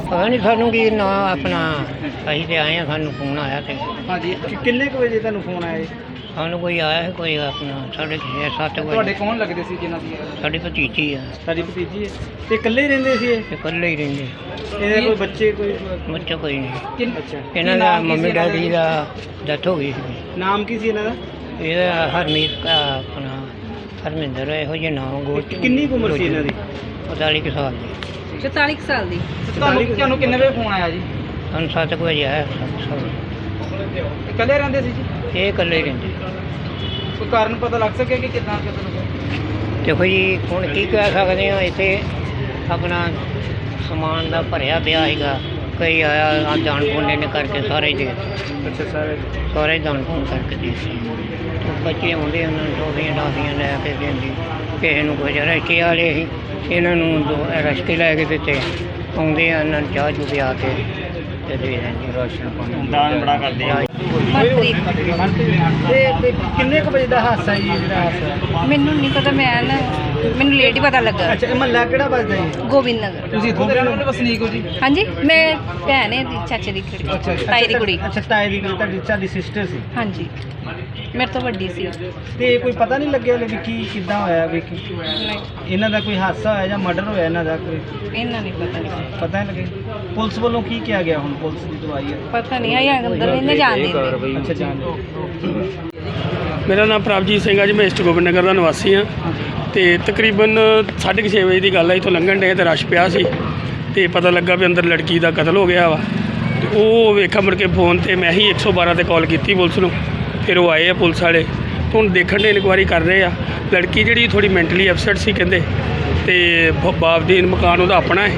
ਪਤਾ ਨਹੀਂ ਸਾਨੂੰ ਕੀ ਨਾ ਆਪਣਾ, ਅਸੀਂ ਤੇ ਆਏ ਆ, ਸਾਨੂੰ ਫੋਨ ਆਇਆ ਤੇ। ਹਾਂਜੀ, ਕਿ- ਕਿੰਨੇ ਕੁ ਵਜੇ ਤੁਹਾਨੂੰ ਫੋਨ ਆਇਆ ਜੀ? ਸਾਨੂੰ ਕੋਈ ਆਇਆ ਹੈ ਕੋਈ ਆਪਣਾ ਸਾਢੇ ਛੇ ਸੱਤ ਤੁਹਾਡੇ ਵਜੇ ਕੌਣ ਲੱਗਦੇ ਸੀ ਜਿਨ੍ਹਾਂ ਦੀ? ਸਾਡੀ ਭਤੀਜੀ ਆ। ਸਾਡੀ ਭਤੀਜੀ ਹੈ ਤੇ ਇਕੱਲੇ ਹੀ ਰਹਿੰਦੇ ਸੀ ਇਹ? ਤੇ ਇਕੱਲੇ ਹੀ ਰਹਿੰਦੇ। ਇਹਦੇ ਕੋਈ ਬੱਚੇ ਕੋਈ ਬੱਚਾ ਕੋਈ ਨਹੀਂ। ਕਿੰਨ ਅੱਛਾ। ਇਹਨਾਂ ਦਾ ਨਾਮ ਕੀ ਸੀ ਮੰਮੀ ਇਹਨਾਂ ਡੈਡੀ ਦਾ ਡੈਥ ਹੋ ਗਈ ਸੀ। ਨਾਮ ਕੀ ਸੀ ਇਹਨਾਂ ਦਾ? ਇਹਦਾ ਹਰਮੀਤ ਦਾ ਆਪਣਾ ਹਰਮਿੰਦਰ ਇਹੋ ਜਿਹੇ ਨਾਮ ਗੋਚ ਕਿੰਨੀ ਕੁ ਉਮਰ ਸੀ ਇਹਨਾਂ ਦੀ? 45 ਕੁ ਸਾਲ ਦੀ। 44 ਕੁ ਸਾਲ ਦੀ। ਤੁਹਾਨੂੰ ਤੁਹਾਨੂੰ ਕਿੰਨੇ ਵਜੇ ਫੋਨ ਆਇਆ ਜੀ? ਸਾਨੂੰ ਸੱਤ ਕੁ ਵਜੇ ਆਇਆ ਸੱਤ ਸਾਲ। ਇਕੱਲੇ ਰਹਿੰਦੇ ਸੀ ਜੀ? ਇਹ ਇਕੱਲੇ ਹੀ ਰਹਿੰਦੇ। ਕੋਈ ਕਾਰਨ ਪਤਾ ਲੱਗ ਸਕਿਆ ਕਿ ਕਿੰਨਾ ਕਿਦਾਂ ਦੇਖੋ ਜੀ ਹੁਣ ਕੀ ਕਹਿ ਸਕਦੇ ਹਾਂ ਇੱਥੇ ਆਪਣਾ ਸਮਾਨ ਦਾ ਭਰਿਆ ਪਿਆ ਹੈਗਾ ਕਈ ਆਇਆ ਆ ਦਾਨ ਪੁੰਨ ਨੇ ਕਰਕੇ ਸਾਰੇ ਦੇ। ਅੱਛਾ ਸਾਰੇ ਸਾਰੇ ਦਾਨ ਪੁੰਨ ਕਰਕੇ ਦੇ। ਤੇ ਬੱਚੇ ਆਉਂਦੇ ਉਹਨਾਂ ਨੂੰ ਟੋਫੀਆਂ ਟਾਫੀਆਂ ਲੈ ਕੇ ਦਿੰਦੀ। ਕਿਸੇ ਨੂੰ ਕੁਝ ਰਸ਼ਕੇ ਵਾਲੇ ਸੀ। ਇਹਨਾਂ ਨੂੰ ਦੋ ਰਸ਼ਕੇ ਲੈ ਕੇ ਦਿੱਤੇ। ਆਉਂਦੇ ਆ ਇਹਨਾਂ ਨੂੰ ਚਾਹ ਚੁ ਪਿਆ ਕੇ। ਤੇ ਦੇ ਦਿੰਦੇ ਰਾਸ਼ਨ ਪਾਣੀ ਦਾਨ ਬੜਾ ਕਰਦੇ ਆ। ਮਨਪ੍ਰੀਤ ਤੇ ਤੇ ਕਿੰਨੇ ਕੁ ਵਜੇ ਦਾ ਹਾਦਸਾ ਜੀ ਇਹ ਜਿਹੜਾ ਮੈਨੂੰ ਨਹੀਂ ਪਤਾ ਮੈਂ ਨਾ ਮੈਨੂੰ ਲੇਟ ਹੀ ਪਤਾ ਲੱਗਾ। ਅੱਛਾ ਇਹ ਮਹੱਲਾ ਕਿਹੜਾ ਵੱਜਦਾ ਜੀ? ਗੋਬਿੰਦ ਨਗਰ ਤੁਸੀਂ ਇੱਥੋਂ ਦੇ ਰਹਿਣ ਵਸਨੀਕ ਹੋ ਜੀ? ਹਾਂਜੀ ਮੈਂ ਭੈਣ ਹੈ ਦੀ ਚਾਚੇ ਦੀ ਕੁੜੀ ਤਾਈ ਦੀ ਕੁੜੀ। ਅੱਛਾ ਤਾਏ ਦੀ ਕੁੜੀ ਤੁਹਾਡੀ ਤੁਹਾਡੀ ਸਿਸਟਰ ਸੀ। ਹਾਂਜੀ ਮੇਰੇ ਤੋਂ ਵੱਡੀ ਸੀ। ਤੇ ਕੋਈ ਪਤਾ ਨਹੀਂ ਲੱਗਿਆ ਲੈ ਵੀ ਕੀ ਕਿੱਦਾਂ ਹੋਇਆ ਵੀ ਕੀ? ਨਹੀਂ। ਇਹਨਾਂ ਦਾ ਕੋਈ ਹਾਦਸਾ ਹੋਇਆ ਜਾਂ ਮਰਡਰ ਹੋਇਆ ਇਹਨਾਂ ਦਾ ਕੋਈ? ਇਹਨਾਂ ਨਹੀਂ ਪਤਾ ਨਹੀਂ। ਪਤਾ ਨਹੀਂ ਲੱਗਿਆ। ਪੁਲਿਸ ਵੱਲੋਂ ਕੀ ਕਿਹਾ ਗਿਆ ਹੁਣ ਪੁਲਿਸ ਦੀ ਦਵਾਈ? ਹੈ ਪਤਾ ਨਹੀਂ ਆਇਆ ਅੰਦਰ ਇਹਨੇ ਜਾਣ ਦਿੰਦੇ ਅੱਛਾ ਜਾਣ। ਮੇਰਾ ਨਾਮ ਪ੍ਰਭਜੀਤ ਸਿੰਘ ਆ ਜੀ ਮੈਂ ਈਸਟ ਗੋਬਿੰਦ ਨਗਰ ਦਾ ਨਿਵਾਸੀ ਹਾਂ। ਤੇ ਤਕਰੀਬਨ 6:30 ਵਜੇ ਦੀ ਗੱਲ ਹੈ ਇੱਥੋਂ ਲੰਘਣ ਡੇ ਤੇ ਰਸ਼ ਪਿਆ ਸੀ। ਤੇ ਪਤਾ ਲੱਗਾ ਵੀ ਅੰਦਰ ਲੜਕੀ ਦਾ ਕਤਲ ਹੋ ਗਿਆ ਵਾ। ਤੇ ਉਹ ਵੇਖਾ ਮੁੜ ਕੇ ਫੋਨ ਤੇ ਮੈਂ ਹੀ 112 ਤੇ ਕਾਲ ਕੀਤੀ ਪੁਲਿਸ ਨੂੰ। ਫਿਰ ਉਹ ਆਏ ਆ ਪੁਲਿਸ ਵਾਲੇ। ਤੇ ਹੁਣ ਦੇਖਣ ਦੇ ਇਨਕੁਆਇਰੀ ਕਰ ਰਹੇ ਆ। ਲੜਕੀ ਜਿਹੜੀ ਥੋੜੀ ਮੈਂਟਲੀ ਅਪਸੈਟ ਸੀ ਕਹਿੰਦੇ। ਤੇ ਬ- ਬਾਪ ਦੀ ਮਕਾਨ ਉਹਦਾ ਆਪਣਾ ਹੈ।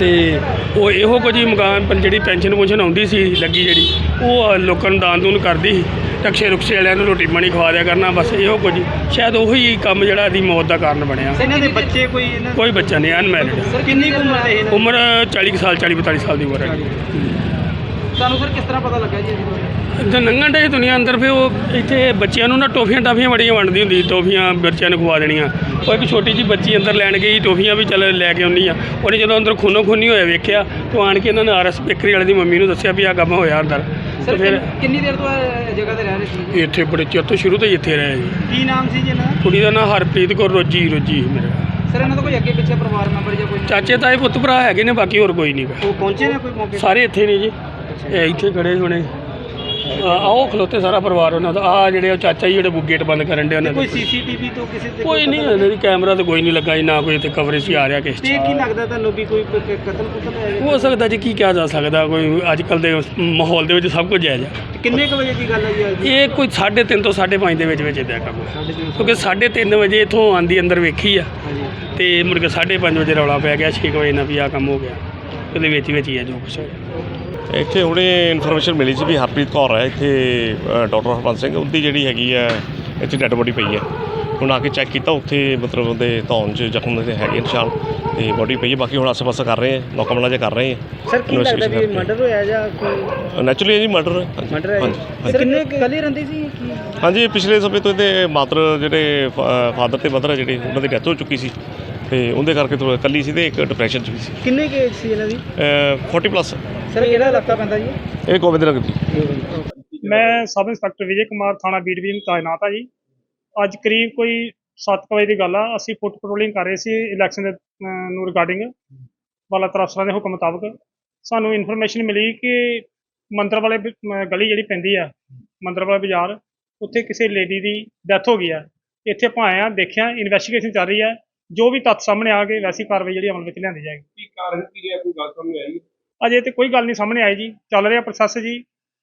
ਤੇ ਉਹ ਇਹੋ ਕੁਝ ਹੀ ਮਕਾਨ ਪਰ ਜਿਹੜੀ ਪੈਨਸ਼ਨ ਪੁੰਸ਼ਨ ਆਉਂਦੀ ਸੀ ਲੱਗੀ ਜਿਹੜੀ ਉਹ ਲੋਕਾਂ ਨੂੰ ਦਾਨ ਦੂਨ ਕਰਦੀ ਸੀ। ਰਕਸ਼ੇ ਰੁਕਸ਼ੇ ਵਾਲਿਆਂ ਨੂੰ ਰੋਟੀ ਪਾਣੀ ਖਵਾ ਦਿਆ ਕਰਨਾ ਬਸ ਇਹੋ ਕੁਝ ਹੀ। ਸ਼ਾਇਦ ਉਹੀ ਕੰਮ ਜਿਹੜਾ ਇਹਦੀ ਮੌਤ ਦਾ ਕਾਰਨ ਬਣਿਆ। ਇਹਨਾਂ ਦੇ ਬੱਚੇ ਕੋਈ ਇਹਨਾਂ ਕੋਈ ਬੱਚਾ ਨਹੀਂ ਅਨਮੈਰਿਡ ਸਰ ਕਿੰਨੀ ਕੁ ਉਮਰ ਇਹਨਾਂ ਦੀ? ਉਮਰ 40 ਕੁ ਸਾਲ 40 42 ਸਾਲ ਦੀ ਉਮਰ ਹੈ। ਤੁਹਾਨੂੰ ਸਰ ਕਿਸ ਤਰ੍ਹਾਂ ਪਤਾ ਲੱਗਾ ਜੀ ਇਹਦੀ ਇੱਥੇ ਲੰਘਣ ਦੇ ਦੁਨੀਆ ਅੰਦਰ ਫਿਰ ਉਹ ਇੱਥੇ ਬੱਚਿਆਂ ਨੂੰ ਨਾ ਟੋਫੀਆਂ ਟਾਫੀਆਂ ਬੜੀਆਂ ਵੰਡਦੀ ਹੁੰਦੀ ਟੋਫੀਆਂ ਬੱਚਿਆਂ ਨੂੰ ਖਵਾ ਦੇਣੀਆਂ। ਉਹ ਇੱਕ ਛੋਟੀ ਜੀ ਬੱਚੀ ਅੰਦਰ ਲੈਣ ਗਈ ਟੋਫੀਆਂ ਵੀ ਚੱਲ ਲੈ ਕੇ ਆਉਣੀ ਆ। ਉਹਨੇ ਜਦੋਂ ਅੰਦਰ ਖੂਨੋ ਖੂਨੀ ਹੋਇਆ ਵੇਖਿਆ ਤਾਂ ਆਣ ਕੇ ਇਹਨਾਂ ਨੇ ਆਰਐਸ ਬੇਕਰੀ ਵਾਲੇ ਦੀ ਮੰਮੀ ਨੂੰ ਦੱਸਿਆ ਵੀ ਆ ਕੰਮ ਹੋਇਆ ਅੰਦਰ। ਤੇ ਫਿਰ ਕਿੰਨੀ ਦੇਰ ਤੋਂ ਇਹ ਜਗ੍ਹਾ ਤੇ ਰਹਿ ਰਹੇ ਸੀ? ਇੱਥੇ ਬੜੇ ਚਿਰ ਤੋਂ ਸ਼ੁਰੂ ਤੋਂ ਹੀ ਇੱਥੇ ਰਹੇ ਜੀ। ਕੀ ਨਾਮ ਸੀ ਜੀ ਇਹਨਾਂ ਦਾ? ਕੁੜੀ ਦਾ ਨਾਂ ਹਰਪ੍ਰੀਤ ਕੌਰ ਰੋਜੀ ਰੋਜੀ ਮੇਰਾ ਸਰ ਇਹਨਾਂ ਦਾ ਕੋਈ ਅੱਗੇ ਪਿੱਛੇ ਪਰਿਵਾਰ ਮੈਂਬਰ ਜਾਂ ਕੋਈ ਚਾਚੇ ਤਾਏ ਪੁੱਤ ਭਰਾ ਹੈਗੇ ਨੇ ਬਾਕੀ ਹੋਰ ਕੋਈ ਨਹੀਂ। ਉਹ ਪਹੁੰਚੇ ਨੇ ਕੋਈ ਮੌਕੇ ਸਾਰੇ ਇੱਥੇ ਨੇ ਜੀ। ਇਹ ਇੱਥੇ ਖੜੇ ਹੋਣੇ। ਆਓ ਖਲੋਤੇ ਸਾਰਾ ਪਰਿਵਾਰ ਉਹਨਾਂ ਦਾ। ਆ ਜਿਹੜੇ ਉਹ ਚਾਚਾ ਜੀ ਜਿਹੜੇ ਗੇਟ ਬੰਦ ਕਰਨ ਦੇ। ਉਹਨਾਂ ਕੋਈ ਸੀਸੀਟੀਵੀ ਤੋਂ ਕਿਸੇ ਤੇ ਕੋਈ ਨਹੀਂ ਇਹਨਾਂ ਦੀ ਕੈਮਰਾ ਤੇ ਕੋਈ ਨਹੀਂ ਲੱਗਾ ਜੀ ਨਾ ਕੋਈ ਇੱਥੇ ਕਵਰੇਜ ਹੀ ਆ ਰਿਹਾ ਕਿਸੇ ਤੇ ਕੀ ਲੱਗਦਾ ਤੁਹਾਨੂੰ ਵੀ ਕੋਈ ਕ- ਕ- ਕਤਲ ਕੁਤਲ ਹੋਇਆ? ਹੋ ਸਕਦਾ ਜੀ ਕੀ ਕਿਹਾ ਜਾ ਸਕਦਾ ਕੋਈ ਅੱਜ ਕੱਲ ਦੇ ਉਸ ਮਾਹੌਲ ਦੇ ਵਿੱਚ ਸਭ ਕੁਝ ਜਾਇਜ਼ ਆ ਕਿੰਨੇ ਕੁ ਵਜੇ ਦੀ ਗੱਲ ਹੈ ਜੀ ਅੱਜ? ਇਹ ਕੋਈ 3:30 ਤੋਂ 5:30 ਦੇ ਵਿੱਚ ਵਿੱਚ ਇਦਾਂ ਕੰਮ। ਸਾਢੇ ਤਿੰਨ ਸੌ। ਕਿਉਂਕਿ 3:30 ਵਜੇ ਇਥੋਂ ਆਂਦੀ ਅੰਦਰ ਵੇਖੀ ਆ। ਹਾਂਜੀ। ਤੇ ਮੁੜ ਕੇ 5:30 ਵਜੇ ਰੌਲਾ ਪੈ ਗਿਆ 6 ਵਜੇ ਨਾਲ ਵੀ ਆ ਕੰਮ ਹੋ ਗਿਆ। ਉਹਦੇ ਵਿੱਚ ਵਿੱਚ ਹੀ ਆ ਜੋ ਕੁਛ ਹੋਇਆ। ਇੱਥੇ ਹੁਣੇ ਇਨਫੋਰਮੇਸ਼ਨ ਮਿਲੀ ਸੀ ਵੀ ਹਰਪ੍ਰੀਤ ਕੌਰ ਹੈ ਇੱਥੇ ਡਾਕਟਰ ਹਰਪੰਤ ਸਿੰਘ ਉਹਦੀ ਜਿਹੜੀ ਹੈਗੀ ਹੈ ਇੱਥੇ ਡੈੱਡ ਬੋਡੀ ਪਈ ਹੈ। ਹੁਣ ਆ ਕੇ ਚੈੱਕ ਕੀਤਾ ਉੱਥੇ ਮਤਲਬ ਉਹਦੇ ਧੌਣ 'ਚ ਜ਼ਖਮ ਦੇ ਹੈਗੇ ਨਿਸ਼ਾਨ ਤੇ ਬੋਡੀ ਪਈ ਹੈ ਬਾਕੀ ਹੁਣ ਆਸ-ਪਾਸ ਕਰ ਰਹੇ ਹਾਂ ਨੌਕਾ ਮਲਾ ਜਿਹਾ ਕਰ ਰਹੇ ਹਾਂ। ਸਰ ਕੀ ਲੱਗਦਾ ਵੀ ਮਰਡਰ ਹੋਇਆ ਜਾਂ ਕੋਈ ਨੈਚੁਰਲੀ ਜੀ ਮਰਡਰ ਮਰਡਰ ਹੈ ਹਾਂਜੀ ਜੀ? ਸਰ ਕਿੰਨੇ ਕੱਲ ਹੀ ਰਹਿੰਦੇ ਸੀ ਕੀ ਹਾਂਜੀ ਪਿਛਲੇ ਸਮੇਂ ਤੋਂ ਇਹਦੇ ਮਾਤਰ ਜਿਹੜੇ ਫਾਦਰ ਤੇ ਮਦਰ ਜਿਹੜੇ ਉਹਨਾਂ ਦੀ ਡੈਥ ਹੋ ਚੁੱਕੀ ਸੀ। ਤੇ ਉਹਦੇ ਕਰਕੇ ਥੋੜਾ ਇਕੱਲੀ ਸੀ ਤੇ ਇੱਕ ਡਿਪਰੈਸ਼ਨ 'ਚ ਵੀ ਸੀ। ਕਿੰਨੇ ਕੇ ਸੀ ਇਹਨਾਂ ਦੀ? ਅ, 40 ਪਲੱਸ ਸਰ ਕਿਹੜਾ ਇਲਾਕਾ ਪੈਂਦਾ ਜੀ? ਇਹ ਗੋਬਿੰਦ ਨਗਰ ਦੀ ਮੈਂ ਸਬ ਇੰਸਪੈਕਟਰ ਵਿਜੇ ਕੁਮਾਰ ਥਾਣਾ ਬੀਟ ਵੀ ਤਾਇਨਾਤ ਆ ਜੀ। ਅੱਜ ਕਰੀਬ ਕੋਈ 7 ਵਜੇ ਦੀ ਗੱਲ ਆ। ਅਸੀਂ ਫੁੱਟ ਪੈਟਰੋਲਿੰਗ ਕਰ ਰਹੇ ਸੀ ਇਲੈਕਸ਼ਨ ਦੇ ਅਹ, ਨੂੰ ਰਿਗਾਰਡਿੰਗ ਵਾਲਾ ਅਫਸਰਾਂ ਦੇ ਹੁਕਮ ਮੁਤਾਬਕ ਸਾਨੂੰ ਇਨਫੋਰਮੇਸ਼ਨ ਮਿਲੀ ਕਿ ਮੰਦਰ ਵਾਲੇ ਬ- ਅਹ, ਗਲੀ ਜਿਹੜੀ ਪੈਂਦੀ ਆ ਮੰਦਰ ਵਾਲਾ ਬਾਜ਼ਾਰ ਉੱਥੇ ਕਿਸੇ ਲੇਡੀ ਦੀ ਡੈਥ ਹੋ ਗਈ ਆ। ਇੱਥੇ ਆਪਾਂ ਆਏ ਆ ਦੇਖਿਆ ਇਨਵੈਸਟੀਗੇਸ਼ਨ ਚੱਲ ਰਹੀ ਹੈ ਜੋ ਵੀ ਤੱਥ ਸਾਹਮਣੇ ਆ ਗਏ ਵੈਸੀ ਕਾਰਵਾਈ ਜਿਹੜੀ ਅਮਲ ਵਿੱਚ ਲਿਆਂਦੀ ਜਾਏਗੀ। ਕੀ ਕਾਰਨ ਕੀ ਹੈ ਕੋਈ ਗੱਲ ਸਾਹਮਣੇ ਆਈ? ਅਜੇ ਤੇ ਕੋਈ ਗੱਲ ਨਹੀਂ ਸਾਹਮਣੇ ਆਈ ਜੀ। ਚੱਲ ਰਿਹਾ ਪ੍ਰੋਸੈਸ ਜੀ।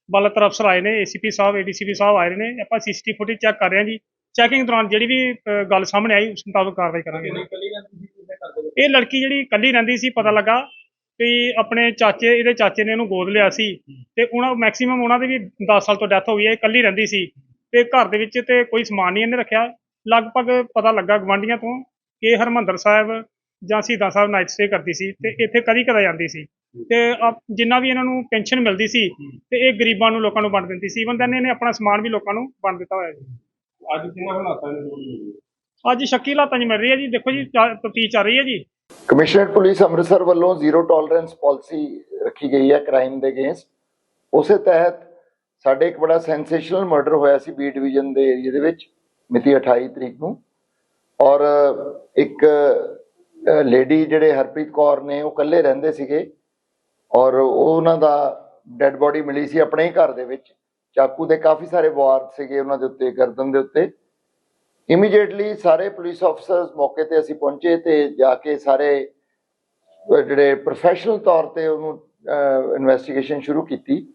ਬਾਲਾਤਰ ਅਫਸਰ ਆਏ ਨੇ ਏਸੀਪੀ ਸਾਹਿਬ ਏਡੀਸੀਪੀ ਸਾਹਿਬ ਆਏ ਨੇ। ਆਪਾਂ ਸੀਸੀਟੀਵੀ ਫੁਟੇਜ ਚੈੱਕ ਕਰ ਰਹੇ ਹਾਂ ਜੀ। ਚੈਕਿੰਗ ਦੌਰਾਨ ਜਿਹੜੀ ਵੀ ਗੱਲ ਸਾਹਮਣੇ ਆਈ ਉਸ ਮੁਤਾਬਕ ਕਾਰਵਾਈ ਕਰਾਂਗੇ। ਇਹ ਲੜਕੀ ਜਿਹੜੀ ਇਕੱਲੀ ਰਹਿੰਦੀ ਸੀ ਪਤਾ ਲੱਗਾ ਵੀ ਆਪਣੇ ਚਾਚੇ ਇਹਦੇ ਚਾਚੇ ਨੇ ਇਹਨੂੰ ਗੋਦ ਲਿਆ ਸੀ। ਤੇ ਉਹਨਾਂ ਮੈਕਸਿਮਮ ਉਹਨਾਂ ਦੀ ਵੀ 10 ਸਾਲ ਤੋਂ ਡੈਥ ਹੋ ਗਈ ਹੈ ਇਕੱਲੀ ਰਹਿੰਦੀ ਸੀ। ਤੇ ਘਰ ਦੇ ਵਿੱਚ ਤੇ ਕੋਈ ਸਮਾਨ ਨਹੀਂ ਇਹਨੇ ਰੱਖਿਆ। ਲਗਭਗ ਪਤਾ ਲੱਗਾ ਗਵਾਂਢੀਆਂ ਤੋਂ ਕਿ ਹਰਮੰਦਰ ਸਾਹਿਬ ਜਾਂ ਸ਼ਹੀਦਾਂ ਸਾਹਿਬ ਨਾਈਟ ਸਟੇ ਕਰਦੀ ਸੀ ਤੇ ਇੱਥੇ ਕਦੀ ਕਦਾ ਜਾਂਦੀ ਸੀ। ਤੇ ਜਿੰਨਾ ਵੀ ਇਹਨਾਂ ਨੂੰ ਪੈਨਸ਼ਨ ਮਿਲਦੀ ਸੀ ਤੇ ਇਹ ਗਰੀਬਾਂ ਨੂੰ ਲੋਕਾਂ ਨੂੰ ਵੰਡ ਦਿੰਦੀ ਸੀ। ਇਵਨ ਦੈਨ ਇਹਨੇ ਆਪਣਾ ਸਮਾਨ ਵੀ ਲੋਕਾਂ ਨੂੰ ਵੰਡ ਦਿੱਤਾ ਹੋਇਆ ਜੀ। ਅੱਜ ਕਿੰਨਾ ਹਾਲਾਤਾਂ ਨੇ ਲੋੜੀ ਅੱਜ ਸ਼ੱਕੀ ਹਾਲਾਤਾਂ 'ਚ ਮਿਲ ਰਹੀ ਹੈ ਜੀ। ਦੇਖੋ ਜੀ ਤਫਤੀਸ਼ ਚੱਲ ਰਹੀ ਹੈ ਜੀ। ਕਮਿਸ਼ਨਰੇਟ ਪੁਲਿਸ ਅੰਮ੍ਰਿਤਸਰ ਵੱਲੋਂ ਜ਼ੀਰੋ ਟੋਲਰੈਂਸ ਪਾਲਿਸੀ ਰੱਖੀ ਗਈ ਹੈ ਕ੍ਰਾਈਮ ਦੇ ਅਗੇਂਸਟ ਉਸੇ ਤਹਿਤ ਸਾਡੇ ਇੱਕ ਬੜਾ ਸੈਂਸੇਸ਼ਨਲ ਮਰਡਰ ਹੋਇਆ ਸੀ ਬੀ ਡਿਵੀਜ਼ਨ ਦੇ ਏਰੀਆ ਦੇ ਵਿੱਚ ਮਿਤੀ 28 ਤਰੀਕ ਨੂੰ। ਔਰ ਇੱਕ ਲੇਡੀ ਜਿਹੜੇ ਹਰਪ੍ਰੀਤ ਕੌਰ ਨੇ, ਉਹ ਇਕੱਲੇ ਰਹਿੰਦੇ ਸੀਗੇ ਔਰ ਉਹ ਉਹਨਾਂ ਦਾ ਡੈੱਡ ਬੋਡੀ ਮਿਲੀ ਸੀ ਆਪਣੇ ਹੀ ਘਰ ਦੇ ਵਿੱਚ। ਚਾਕੂ ਦੇ ਕਾਫੀ ਸਾਰੇ ਵਾਰ ਸੀਗੇ ਉਹਨਾਂ ਦੇ ਉੱਤੇ, ਗਰਦਨ ਦੇ ਉੱਤੇ। ਇਮੀਡੀਏਟਲੀ ਸਾਰੇ ਪੁਲਿਸ ਆਫਸਰਸ ਮੌਕੇ ਤੇ ਅਸੀਂ ਪਹੁੰਚੇ ਤੇ ਜਾ ਕੇ ਸਾਰੇ ਜਿਹੜੇ ਪ੍ਰੋਫੈਸ਼ਨਲ ਤੌਰ ਤੇ ਉਹਨੂੰ ਇਨਵੈਸਟੀਗੇਸ਼ਨ ਸ਼ੁਰੂ ਕੀਤੀ।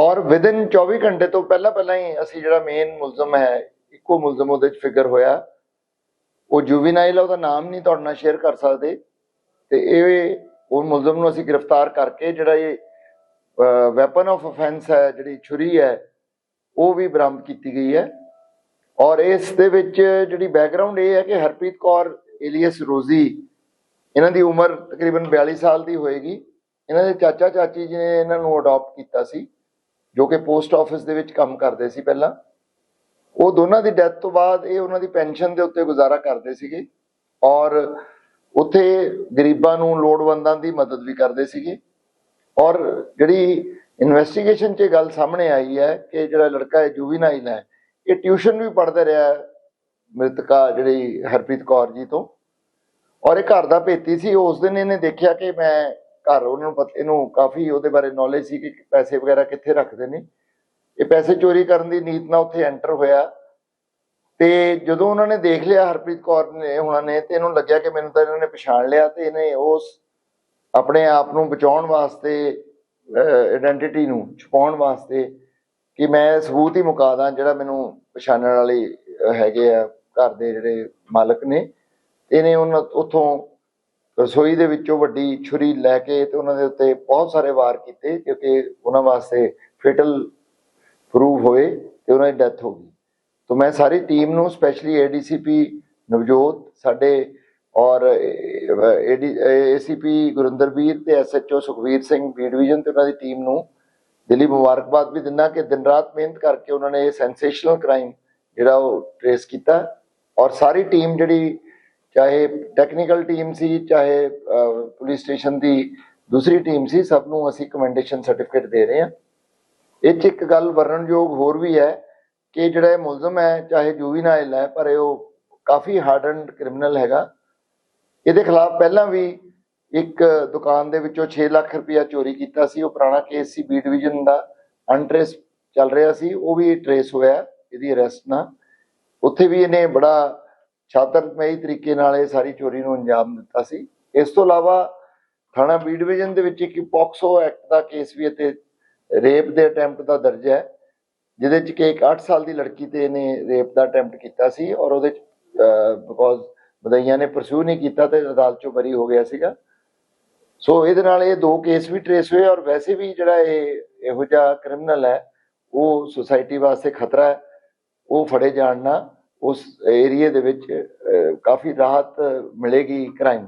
ਔਰ ਵਿਦਿਨ 24 ਘੰਟੇ ਤੋਂ ਪਹਿਲਾਂ ਪਹਿਲਾਂ ਹੀ ਅਸੀਂ ਜਿਹੜਾ ਮੇਨ ਮੁਲਜ਼ਮ ਹੈ, ਇੱਕੋ ਮੁਲਜ਼ਮ ਉਹਦੇ ਚ ਫਿਗਰ ਹੋਇਆ। ਉਹ ਜੁਵੀਨਾਈਲ ਉਹਦਾ ਨਾਮ ਨਹੀਂ ਤੁਹਾਡੇ ਨਾਲ ਸ਼ੇਅਰ ਕਰ ਸਕਦੇ। ਤੇ ਇਹ ਉਹ ਮੁਲਜ਼ਮ ਨੂੰ ਅਸੀਂ ਗ੍ਰਿਫਤਾਰ ਕਰਕੇ ਜਿਹੜਾ ਇਹ ਵੈਪਨ ਆਫ ਅਫੈਂਸ ਹੈ, ਜਿਹੜੀ ਛੁਰੀ ਹੈ, ਉਹ ਵੀ ਬਰਾਮਦ ਕੀਤੀ ਗਈ ਹੈ। ਔਰ ਇਸ ਦੇ ਵਿੱਚ ਜਿਹੜੀ ਬੈਕਗ੍ਰਾਉਂਡ ਇਹ ਹੈ ਕਿ ਹਰਪ੍ਰੀਤ ਕੌਰ ਏਲੀਅਸ ਰੋਜ਼ੀ, ਇਹਨਾਂ ਦੀ ਉਮਰ ਤਕਰੀਬਨ 42 ਸਾਲ ਦੀ ਹੋਏਗੀ। ਇਹਨਾਂ ਦੇ ਚਾਚਾ ਚਾਚੀ ਜੀ ਨੇ ਇਹਨਾਂ ਨੂੰ ਅਡਾਪਟ ਕੀਤਾ ਸੀ, ਜੋ ਕਿ ਪੋਸਟ ਆਫਿਸ ਦੇ ਵਿੱਚ ਕੰਮ ਕਰਦੇ ਸੀ ਪਹਿਲਾਂ। ਉਹ ਦੋਨਾਂ ਦੀ ਡੈਥ ਤੋਂ ਬਾਅਦ ਇਹ ਉਹਨਾਂ ਦੀ ਪੈਨਸ਼ਨ ਦੇ ਉੱਤੇ ਗੁਜ਼ਾਰਾ ਕਰਦੇ ਸੀਗੇ ਔਰ ਉੱਥੇ ਗਰੀਬਾਂ ਨੂੰ ਲੋੜਵੰਦਾਂ ਦੀ ਮਦਦ ਵੀ ਕਰਦੇ ਸੀਗੇ। ਔਰ ਜਿਹੜੀ ਇਨਵੈਸਟੀਗੇਸ਼ਨ 'ਚ ਇਹ ਗੱਲ ਸਾਹਮਣੇ ਆਈ ਹੈ ਕਿ ਜਿਹੜਾ ਲੜਕਾ ਹੈ ਜੁਵੀਨਾਈਲ ਹੈ, ਇਹ ਟਿਊਸ਼ਨ ਵੀ ਪੜ੍ਹਦਾ ਰਿਹਾ ਮ੍ਰਿਤਕਾ ਜਿਹੜੀ ਹਰਪ੍ਰੀਤ ਕੌਰ ਜੀ ਤੋਂ। ਔਰ ਇਹ ਘਰ ਦਾ ਭੇਤੀ ਸੀ ਉਸ ਦਿਨ ਇਹਨੇ ਦੇਖਿਆ ਕਿ ਮੈਂ ਘਰ ਉਹਨਾਂ ਨੂੰ ਪਤਾ, ਇਹਨੂੰ ਕਾਫੀ ਉਹਦੇ ਬਾਰੇ ਨੌਲੇਜ ਸੀ ਕਿ ਪੈਸੇ ਵਗੈਰਾ ਕਿੱਥੇ ਰੱਖਦੇ ਨੇ। ਇਹ ਪੈਸੇ ਚੋਰੀ ਕਰਨ ਦੀ ਨੀਤ ਨਾਲ ਉੱਥੇ ਐਂਟਰ ਹੋਇਆ। ਤੇ ਜਦੋਂ ਉਹਨਾਂ ਨੇ ਦੇਖ ਲਿਆ ਹਰਪ੍ਰੀਤ ਕੌਰ ਨੇ, ਉਹਨਾਂ ਨੇ ਤੇ ਇਹਨੂੰ ਲੱਗਿਆ ਕਿ ਮੈਨੂੰ ਤਾਂ ਇਹਨਾਂ ਨੇ ਪਛਾਣ ਲਿਆ ਤੇ ਇਹਨੇ ਉਸ ਆਪਣੇ ਆਪ ਨੂੰ ਬਚਾਉਣ ਵਾਸਤੇ ਆਇਡੈਂਟੀਟੀ ਨੂੰ ਛੁਪਾਉਣ ਵਾਸਤੇ ਕਿ ਮੈਂ ਸਬੂਤ ਹੀ ਮੁਕਾ ਦਾਂ ਜਿਹੜਾ ਮੈਨੂੰ ਪਛਾਣਨ ਵਾਲੇ ਹੈਗੇ ਆ, ਘਰ ਦੇ ਜਿਹੜੇ ਮਾਲਕ ਨੇ। ਇਹਨੇ ਉਹਨਾਂ ਉੱਥੋਂ ਰਸੋਈ ਦੇ ਵਿੱਚੋਂ ਵੱਡੀ ਛੁਰੀ ਲੈ ਕੇ ਤੇ ਉਹਨਾਂ ਦੇ ਉੱਤੇ ਬਹੁਤ ਸਾਰੇ ਵਾਰ ਕੀਤੇ ਕਿਉਂਕਿ ਉਹਨਾਂ ਵਾਸਤੇ ਫੇਟਲ ਪ੍ਰੂਵ ਹੋਏ ਤੇ ਉਹਨਾਂ ਦੀ ਡੈਥ ਹੋ ਗਈ। ਤਾਂ ਮੈਂ ਸਾਰੀ ਟੀਮ ਨੂੰ ਸਪੈਸ਼ਲੀ ਏਡੀਸੀਪੀ ਨਵਜੋਤ ਸਾਡੇ ਔਰ ਏਸੀਪੀ ਗੁਰਿੰਦਰਵੀਰ ਤੇ SHO Sukhveer Singh B division ਤੇ ਉਹਨਾਂ ਦੀ ਟੀਮ ਨੂੰ ਦਿੱਲੀ ਮੁਬਾਰਕਬਾਦ ਵੀ ਦਿੰਦਾ ਕਿ ਦਿਨ ਰਾਤ ਮਿਹਨਤ ਕਰਕੇ ਉਹਨਾਂ ਨੇ ਇਹ ਸੈਂਸੇਸ਼ਨਲ ਕ੍ਰਾਈਮ ਜਿਹੜਾ ਉਹ ਟ੍ਰੇਸ ਕੀਤਾ। ਔਰ ਸਾਰੀ ਟੀਮ ਜਿਹੜੀ, ਚਾਹੇ ਟੈਕਨੀਕਲ ਟੀਮ ਸੀ, ਚਾਹੇ ਪੁਲਿਸ ਸਟੇਸ਼ਨ ਦੀ ਦੂਸਰੀ ਟੀਮ ਸੀ, ਸਭ ਨੂੰ ਅਸੀਂ ਕਮੈਂਡੇਸ਼ਨ ਸਰਟੀਫਿਕੇਟ ਦੇ ਰਹੇ ਹਾਂ। ਇਹ 'ਚ ਇੱਕ ਗੱਲ ਵਰਣਨਯੋਗ ਹੋਰ ਵੀ ਹੈ ਕਿ ਜਿਹੜਾ ਇਹ ਮੁਲਜ਼ਮ ਹੈ, ਚਾਹੇ ਜੁਵੀਨਾਈਲ ਹੈ, ਪਰ ਇਹ ਉਹ ਕਾਫੀ ਹਾਰਡਨਡ ਕ੍ਰਿਮੀਨਲ ਹੈਗਾ। ਇਹਦੇ ਖਿਲਾਫ ਪਹਿਲਾਂ ਵੀ ਇੱਕ ਦੁਕਾਨ ਦੇ ਵਿੱਚੋਂ 6 ਲੱਖ ਰੁਪਇਆ ਚੋਰੀ ਕੀਤਾ ਸੀ। ਉਹ ਪੁਰਾਣਾ ਕੇਸ ਸੀ ਬੀ ਡਿਵੀਜ਼ਨ ਦਾ। ਅਨਟ੍ਰੇਸ ਚੱਲ ਰਿਹਾ ਸੀ। ਉਹ ਵੀ ਟ੍ਰੇਸ ਹੋਇਆ ਇਹਦੀ ਅਰੈਸਟ ਨਾਲ। ਉੱਥੇ ਵੀ ਇਹਨੇ ਬੜਾ ਛਾਤਰਮਈ ਤਰੀਕੇ ਨਾਲ ਇਹ ਸਾਰੀ ਚੋਰੀ ਨੂੰ ਅੰਜਾਮ ਦਿੱਤਾ ਸੀ। ਇਸ ਤੋਂ ਇਲਾਵਾ ਥਾਣਾ ਬੀ ਡਿਵੀਜ਼ਨ ਦੇ ਵਿੱਚ ਇੱਕ ਪੌਕਸੋ ਐਕਟ ਦਾ ਕੇਸ ਵੀ ਇੱਥੇ ਰੇਪ ਦੇ ਅਟੈਂਪਟ ਦਾ ਦਰਜ ਹੈ, ਜਿਹਦੇ ਚ ਕਿ ਇੱਕ 8 ਸਾਲ ਦੀ ਲੜਕੀ ਤੇ ਇਹਨੇ ਰੇਪ ਦਾ ਅਟੈਂਪਟ ਕੀਤਾ ਸੀ ਔਰ ਉਹਦੇ ਚ ਬਿਕੋਜ਼ ਬਦਈਆਂ ਨੇ ਪਰਸੂ ਨਹੀਂ ਕੀਤਾ ਤੇ ਅਦਾਲਤ ਚੋਂ ਬਰੀ ਹੋ ਗਿਆ ਸੀਗਾ। ਸੋ ਇਹਦੇ ਨਾਲ ਇਹ ਦੋ ਕੇਸ ਵੀ ਟਰੇਸ ਹੋਏ ਔਰ ਵੈਸੇ ਵੀ ਜਿਹੜਾ ਇਹ, ਇਹੋ ਜਿਹਾ ਕ੍ਰਿਮੀਨਲ ਹੈ, ਉਹ ਸੁਸਾਇਟੀ ਵਾਸਤੇ ਖਤਰਾ ਹੈ, ਉਹ ਫੜੇ ਜਾਣ ਨਾਲ ਉਸ ਏਰੀਏ ਦੇ ਵਿੱਚ ਕਾਫੀ ਰਾਹਤ ਮਿਲੇਗੀ ਕ੍ਰਾਈਮ